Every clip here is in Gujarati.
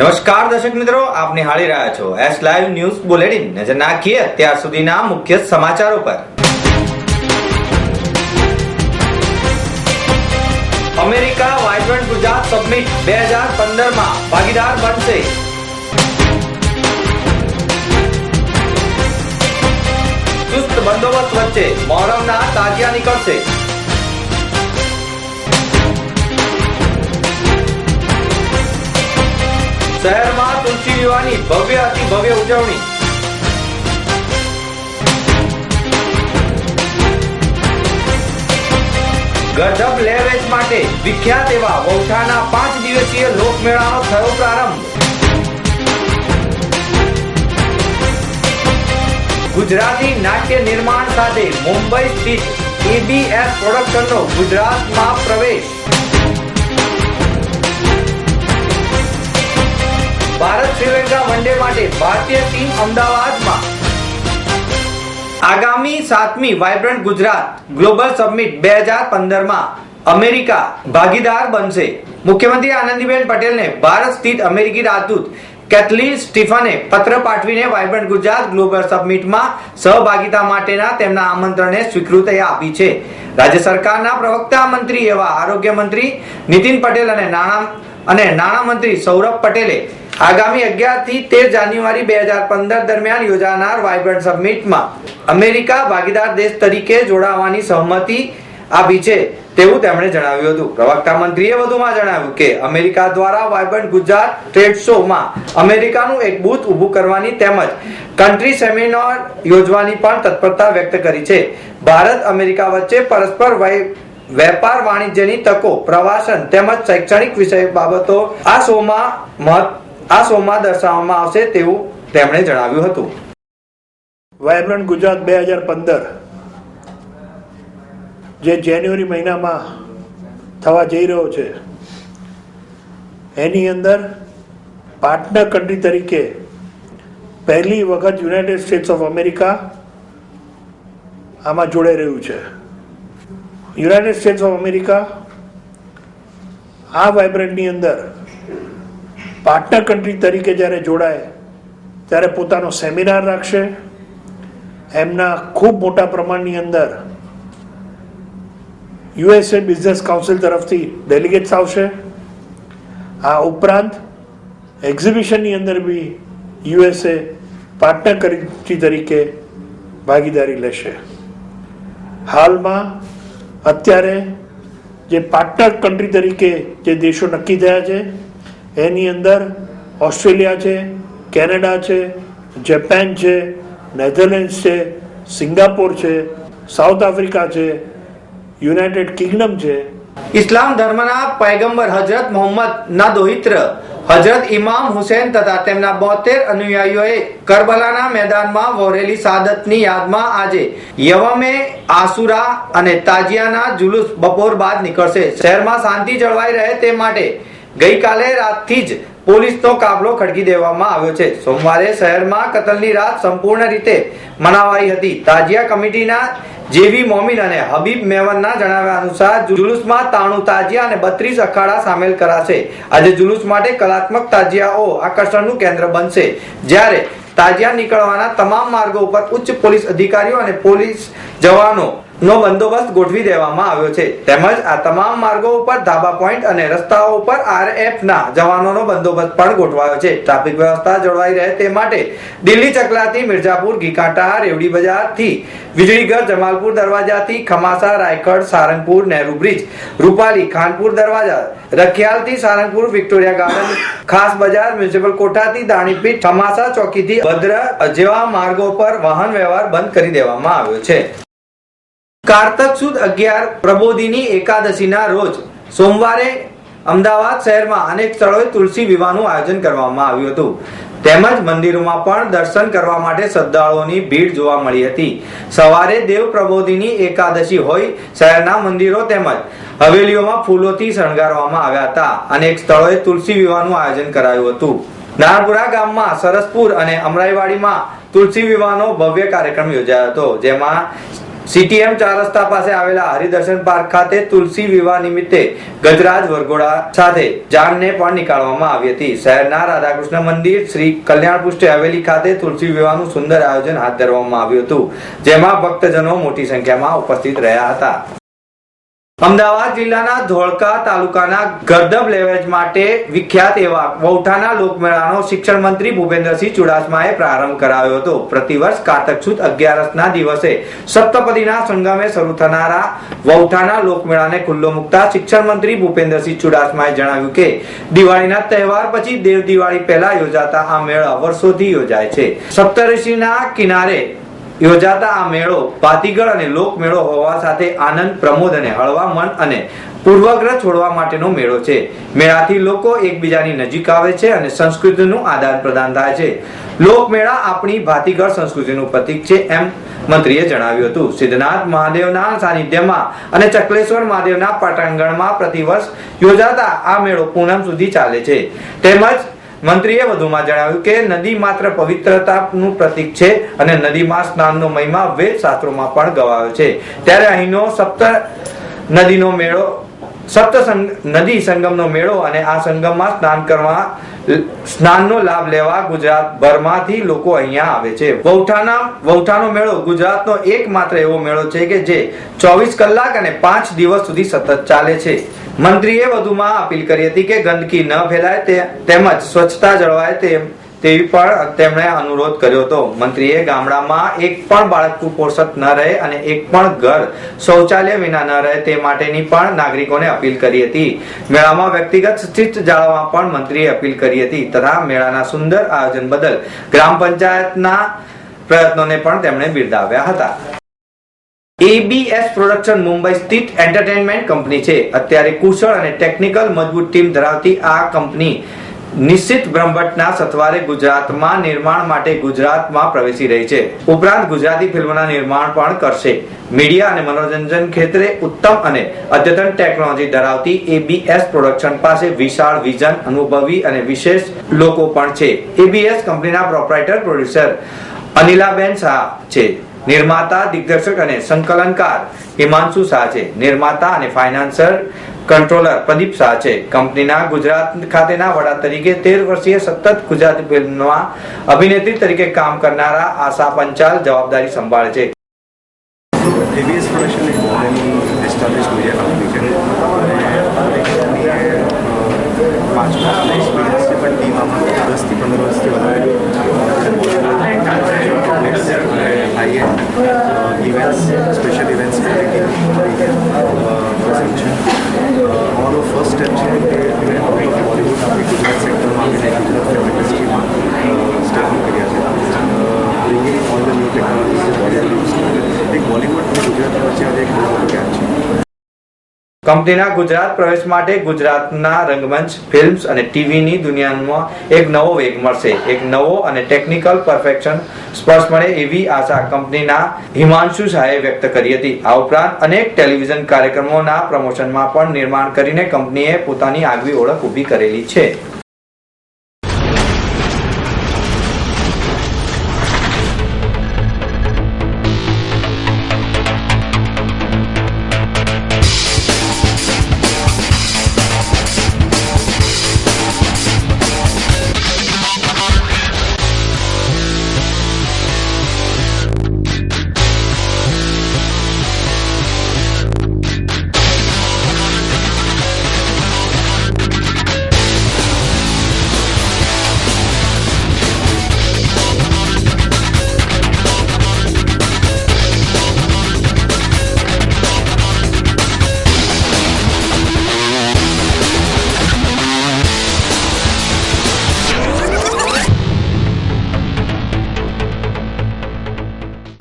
નમસ્કાર દર્શક મિત્રો, આપ નિહાળી રહ્યા છો એસ લાઈવ ન્યૂઝ બુલેટિન નજર નાખીએ અત્યાર સુધીના મુખ્ય સમાચારો પર. અમેરિકા વાઇબ્રન્ટ ગુજરાત સબમિટ બે હજાર પંદરમાં. ભાગીદાર બનશે. ચુસ્ત બંદોબસ્ત વચ્ચે મોહરમના તાજિયા નીકળશે. શહેરમાં તુલસી વિવાહની ભવ્ય અતિ ભવ્ય ઉજવણી. ગજબ લેવેજ માટે વિખ્યાત એવા વૌઠાના પાંચ દિવસીય લોકમેળાનો થયો પ્રારંભ. ગુજરાતી નાટ્ય નિર્માણ સાથે મુંબઈ સ્થિત એબીએસ પ્રોડક્શનનો ગુજરાતમાં પ્રવેશ. માટે ભારતીય ટીમ અમદાવાદમાં. આગામી સાતમી વાઇબ્રન્ટ ગુજરાત ગ્લોબલ સબમિટ બે હજાર પંદરમાં અમેરિકા ભાગીદાર બનશે. મુખ્યમંત્રી આનંદીબેન પટેલને ભારત સ્થિત અમેરિકી રાજદૂત કેથલી સ્ટીફને પત્ર પાઠવીને વાઇબ્રન્ટ ગુજરાત ગ્લોબલ સબમિટમાં સહભાગિતા માટેના તેમના આમંત્રણને સ્વીકૃતિ આપી છે. રાજ્ય સરકારના પ્રવક્તા મંત્રી એવા આરોગ્ય મંત્રી નીતિન પટેલ અને નાણાં અને નાણામંત્રી સૌરભ પટેલે આગામી અગિયારથી તેર જાન્યુઆરી બે હજાર પંદર દરમિયાન યોજાનાર વાયબ્રન્ટ સબમિટમાં અમેરિકા ભાગીદાર દેશ તરીકે જોડાવાની સહમતિ આપી છે તેવું તેમણે જણાવ્યું હતું. પ્રવક્તા મંત્રીએ વધુમાં જણાવ્યું કે અમેરિકા દ્વારા વાયબ્રન્ટ ગુજરાત ટ્રેડ શોમાં અમેરિકાનું એક બૂથ ઊભું કરવાની તેમજ કન્ટ્રી સેમિનાર યોજવાની પણ તત્પરતા વ્યક્ત કરી છે. ભારત, અમેરિકા વચ્ચે પરસ્પર વેપાર વાણિજ્યની તકો, પ્રવાસન તેમજ શૈક્ષણિક વિષય બાબતો આ શોમાં મહત્વ આ શોમાં દર્શાવવામાં આવશે તેવું તેમણે જણાવ્યું હતું. વાયબ્રન્ટ ગુજરાત બે હજાર પંદર, જે જાન્યુઆરી મહિનામાં થવા જઈ રહ્યો છે, એની અંદર પાર્ટનર કન્ટ્રી તરીકે પહેલી વખત યુનાઇટેડ સ્ટેટ્સ ઓફ અમેરિકા આમાં જોડાઈ રહ્યું છે. યુનાઇટેડ સ્ટેટ્સ ઓફ અમેરિકા આ વાઇબ્રન્ટની અંદર પાર્ટનર કન્ટ્રી તરીકે જ્યારે જોડાય, ત્યારે પોતાનો સેમિનાર રાખશે. એમના ખૂબ મોટા પ્રમાણની અંદર યુએસએ બિઝનેસ કાઉન્સિલ તરફથી ડેલિગેટ્સ આવશે. આ ઉપરાંત એક્ઝિબિશનની અંદર બી યુએસએ પાર્ટનર કન્ટ્રી તરીકે ભાગીદારી લેશે. હાલમાં અત્યારે જે પાર્ટનર કન્ટ્રી તરીકે જે દેશો નક્કી થયા છે એની અંદર ઓસ્ટ્રેલિયા છે, કેનેડા છે, જપાન છે, નેધરલેન્ડ્સ છે, સિંગાપોર છે, સાઉથ આફ્રિકા છે, યુનાઇટેડ કિંગડમ છે. ઇસ્લામ ધર્મના પૈગંબર હજરત મોહમ્મદ ના દોહિત્ર હજરત ઇમામ હુસેન તથા તેમના બોતેર અનુયાયીઓએ કરબલાના મેદાનમાં વહોરેલી સાદતની યાદમાં આજે યવમે આસુરા અને તાજિયાના જુલુસ બપોર બાદ નીકળશે. શહેરમાં શાંતિ જળવાઈ રહે તે માટે ગઈકાલે રાતથી જ પોલીસનો કાફલો ખડકી દેવામાં આવ્યો છે. સોમવારે શહેરમાં કતલની રાત સંપૂર્ણ રીતે મનાવાઈ હતી. તાજિયા કમિટીના જેવી મોમીન અને હબીબ મેવનના જણાવ્યા અનુસાર જુલુસમાં તાણું તાજિયા અને બત્રીસ અખાડા સામેલ કરાશે. આજે જુલુસ માટે કલાત્મક તાજિયાઓ આકર્ષણનું કેન્દ્ર બનશે. જ્યારે તાજિયા નીકળવાના તમામ માર્ગો ઉપર ઉચ્ચ પોલીસ અધિકારીઓ અને પોલીસ જવાનો નો બંદોબસ્ત ગોઠવી દેવામાં આવ્યો છે. તેમજ આ તમામ માર્ગો ઉપર ધાબા પોઈન્ટ અને રસ્તાઓ ઉપર આરએફ ના જવાનોનો બંદોબસ્ત પણ ગોઠવાયો છે. ટ્રાફિક વ્યવસ્થા જળવાઈ રહે તે માટે દિલ્હી ચકલાથી મિર્જાપુર ઘીકાંટા રેવડી બજારથી વીજળીઘર જમાલપુર દરવાજાથી ખમાસા, રાયખડ, સારંગપુર, નહેરુ બ્રિજ, રૂપાલી, ખાનપુર દરવાજા, રખિયાલથી સારંગપુર, વિક્ટોરિયા ગાર્ડન, ખાસ બજાર, મ્યુનિસિપલ કોઠાથી દાણીપીઠ, ખમાસા ચોકીથી ભદ્ર જેવા માર્ગો પર વાહન વ્યવહાર બંધ કરી દેવામાં આવ્યો છે. કારતક સુદ અગિયાર પ્રબોધિની એકાદશીના રોજ સોમવારે અમદાવાદ શહેરમાં અનેક સ્થળોએ તુલસી વિવાહનું આયોજન કરવામાં આવ્યું હતું. તેમજ મંદિરોમાં પણ દર્શન કરવા માટે શ્રદ્ધાળુઓની ભીડ જોવા મળી હતી. સવારે દેવ પ્રબોધિની એકાદશી હોય શહેરના મંદિરો તેમજ હવેલીઓમાં ફૂલોથી શણગારવામાં આવ્યા હતા. અનેક સ્થળોએ તુલસી વિવાહનું આયોજન કરાયું હતું. નારપુરા ગામમાં સરસપુર અને અમરાઈવાડીમાં તુલસી વિવાહનો ભવ્ય કાર્યક્રમ યોજાયો હતો, જેમાં સીટીએમ ચાર રસ્તા પાસે આવેલા હરિદર્શન પાર્ક ખાતે તુલસી વિવાહ નિમિત્તે ગજરાજ વરઘોડા સાથે જાનને પણ નીકાળવામાં આવી હતી. શહેરના રાધાકૃષ્ણ મંદિર શ્રી કલ્યાણ પુષ્ટિ હવેલી ખાતે તુલસી વિવાહનું સુંદર આયોજન હાથ ધરવામાં આવ્યું હતું, જેમાં ભક્તજનો મોટી સંખ્યામાં ઉપસ્થિત રહ્યા હતા. અમદાવાદ જિલ્લાના ધોળકા તાલુકાના ગરદબ લેવેજ માટે વિખ્યાત એવા વૌઠાના લોકમેળાનો શિક્ષણ મંત્રી ભૂપેન્દ્રસિંહ ચુડાસમાએ પ્રારંભ કરાવ્યો હતો. પ્રતિવર્ષ કારતક સુદ અગિયારસના દિવસે સપ્તપદીના સંગમે શરૂ થનારા વૌઠાના લોકમેળાને ખુલ્લો મૂકતા શિક્ષણ મંત્રી ભૂપેન્દ્રસિંહ ચુડાસમાએ જણાવ્યું કે, દિવાળીના તહેવાર પછી દેવ દિવાળી પહેલા યોજાતા આ મેળા વર્ષોથી યોજાય છે. સપ્તઋષિના કિનારે યોજાતા આ મેળો ભાતીગળ અને લોકમેળો હોવા સાથે આનંદ, પ્રમોદ અને હળવા મન અને પૂર્વગ્રહ છોડવા માટેનો મેળો છે. મેળાથી લોકો એકબીજાની નજીક આવે છે અને સંસ્કૃતિનું આદાન પ્રદાન થાય છે. લોકમેળા આપણી ભાતીગળ સંસ્કૃતિનું પ્રતીક છે એમ મંત્રીએ જણાવ્યું હતું. સિદ્ધનાથ મહાદેવના સાનિધ્યમાં અને ચકલેશ્વર મહાદેવના પટાંગણમાં પ્રતિવર્ષ યોજાતા આ મેળો પૂનમ સુધી ચાલે છે. તેમજ મંત્રીએ વધુમાં જણાવ્યું કે નદી માત્ર પવિત્રતાનું પ્રતીક છે અને નદીમાં સ્નાનનો મહિમા વેદ શાસ્ત્રોમાં પણ ગવાયો છે. ત્યારે અહીંનો સપ્ત નદીનો મેળો, સપ્ત નદી સંગમનો મેળો અને આ સંગમમાં સ્નાન કરવા, સ્નાનનો લાભ લેવા ગુજરાત ભરમાંથી લોકો અહીંયા આવે છે. વૌઠાના, વૌઠાનો મેળો ગુજરાતનો એકમાત્ર એવો મેળો છે કે જે ચોવીસ કલાક અને પાંચ દિવસ સુધી સતત ચાલે છે. મંત્રીએ વધુમાં અપીલ કરી હતી કે ગંદકી ન ફેલાય તે તેમજ સ્વચ્છતા જળવાય તેમ તેવી પણ તેમણે અનુરોધ કર્યો હતો. મંત્રીએ ગામડામાં એક પણ બાળક કુપોષિત ન રહે અને એક પણ ઘર શૌચાલય વિના ન રહે તે માટેની પણ નાગરિકોને અપીલ કરી હતી. મેળામાં વ્યક્તિગત શિસ્ત જાળવવા પણ મંત્રીએ અપીલ કરી હતી તથા મેળાના સુંદર આયોજન બદલ ગ્રામ પંચાયતના પ્રયત્નોને પણ તેમણે બિરદાવ્યા હતા. એબીએસ પ્રોડક્શન મુંબઈ સ્થિત એન્ટરટેનમેન્ટ કંપની છે. અત્યારે કુશળ અને ટેકનિકલ મજબૂત ટીમ ધરાવતી આ કંપની નિશ્ચિત બ્રહ્મભટ્ટના સથવારે ગુજરાતમાં નિર્માણ માટે ગુજરાતમાં પ્રવેશી રહી છે. ઉપરાંત ગુજરાતી ફિલ્મોના નિર્માણ પણ કરશે. મીડિયા અને મનોરંજન ક્ષેત્રે ઉત્તમ અને અદ્યતન ટેકનોલોજી ધરાવતી એબીએસ પ્રોડક્શન પાસે વિશાળ વિઝન અનુભવી અને વિશેષ લોકો પણ છે. એબીએસ કંપનીના પ્રોપરાઇટર પ્રોડ્યુસર અનિલાબેન શાહ છે. નિર્માતા દિગ્દર્શક અને સંકલનકાર હિમાંશુ શાહ છે નિર્માતા અને ફાઇનાન્સર કંટ્રોલર પ્રદીપ શાહ છે કંપનીના ગુજરાત ખાતેના વડા તરીકે તેર વર્ષીય સતત ગુજરાતી ફિલ્મમાં અભિનેત્રી તરીકે કામ કરનારા આશા પંચાલ જવાબદારી સંભાળે છે પાંચ વર્ષનો એક્સપિરિયન્સ છે પણ ટીમ આમાં દસથી પંદર વર્ષથી વધારે high end events special events present છે स्टेप ફર્સ્ટ સ્ટેપ છે કે અમે આઉટ ઓફ બોલિવૂડ આપણી ગુજરાત સેક્ટરમાં આવીને ગુજરાત ફિલ્મ ઇન્ડસ્ટ્રીમાં સ્ટેપ કર્યા છે bringing all the new technologies Bollywood use એક બોલિવૂડ અને ગુજરાત વચ્ચે આજે એક બહુ મોટો ગેપ છે કંપનીના ગુજરાત પ્રવેશ માટે ગુજરાતના રંગમંચ, ફિલ્મ્સ અને ટીવીની દુનિયામાં એક નવો વેગ મળશે. એક નવો અને ટેકનિકલ પરફેક્શન સ્પર્શ મળે એવી આશા કંપનીના હિમાંશુ શાહે વ્યક્ત કરી હતી. આ ઉપરાંત અનેક ટેલિવિઝન કાર્યક્રમોના પ્રમોશનમાં પણ નિર્માણ કરીને કંપનીએ પોતાની આગવી ઓળખ ઊભી કરેલી છે.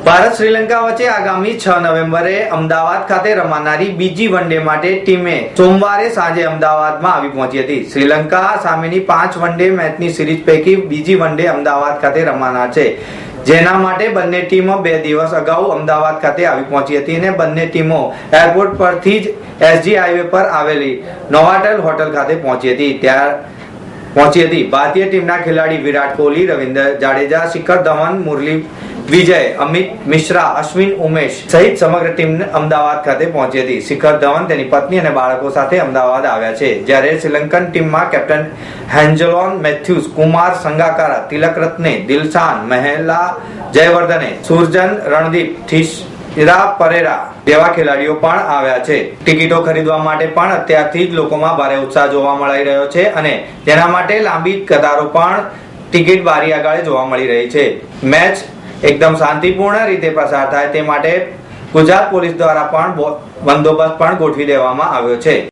ભારત શ્રીલંકા વચ્ચે આગામી છ નવેમ્બરે અમદાવાદ ખાતે રમાનારી બીજી વન ડે માટે ટીમે સોમવારે સાંજે અમદાવાદમાં આવી પહોંચી હતી. શ્રીલંકા સામેની પાંચ વન ડે મેચની સિરીઝ પૈકી બીજી વન ડે અમદાવાદ ખાતે રમાનાર છે. જેના માટે બંને ટીમો બે દિવસ અગાઉ અમદાવાદ ખાતે આવી પહોંચી હતી અને બંને ટીમો એરપોર્ટ પરથી જ એસજી હાઈવે પર આવેલી નોવાટેલ હોટલ ખાતે પહોંચી હતી. ત્યાર પહોંચી હતી. ભારતીય ટીમના ખેલાડી વિરાટ કોહલી, રવિન્દ્ર જાડેજા, શિખર ધવન, મુરલી વિજય, અમિત મિશ્રા, અશ્વિન ઉમેશ સહિત સમગ્ર ટીમ અમદાવાદ ખાતે પહોંચી હતી. શિખર ધવન તેની પત્ની અને બાળકો સાથે અમદાવાદ આવ્યા છે, જ્યારે શ્રીલંકન ટીમમાં કેપ્ટન હેન્જલોન મેથ્યુસ કુમાર સંગાકારા તિલક રત્ને દિલશાન મહેલા, જયવર્ધને, સુરજન, રણદીપ થીશ ઈરા પરેરા જેવા ખેલાડીઓ પણ આવ્યા છે. ટિકિટો ખરીદવા માટે પણ અત્યારથી જ લોકોમાં ભારે ઉત્સાહ જોવા મળી રહ્યો છે અને તેના માટે લાંબી કતારો પણ ટિકિટ બારી આગળ જોવા મળી રહી છે. મેચ એકદમ શાંતિપૂર્ણ રીતે પસાર થાય તે માટે ગુજરાત પોલીસ દ્વારા પણ બંદોબસ્ત પણ ગોઠવી દેવામાં આવ્યો છે.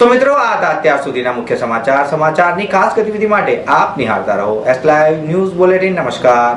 તો મિત્રો, આ હતા અત્યાર સુધીના મુખ્ય સમાચાર. સમાચારની ખાસ ગતિવિધિ માટે આપ નિહાળતા રહો. એસ લાઈવ ન્યૂઝ બુલેટિન નમસ્કાર.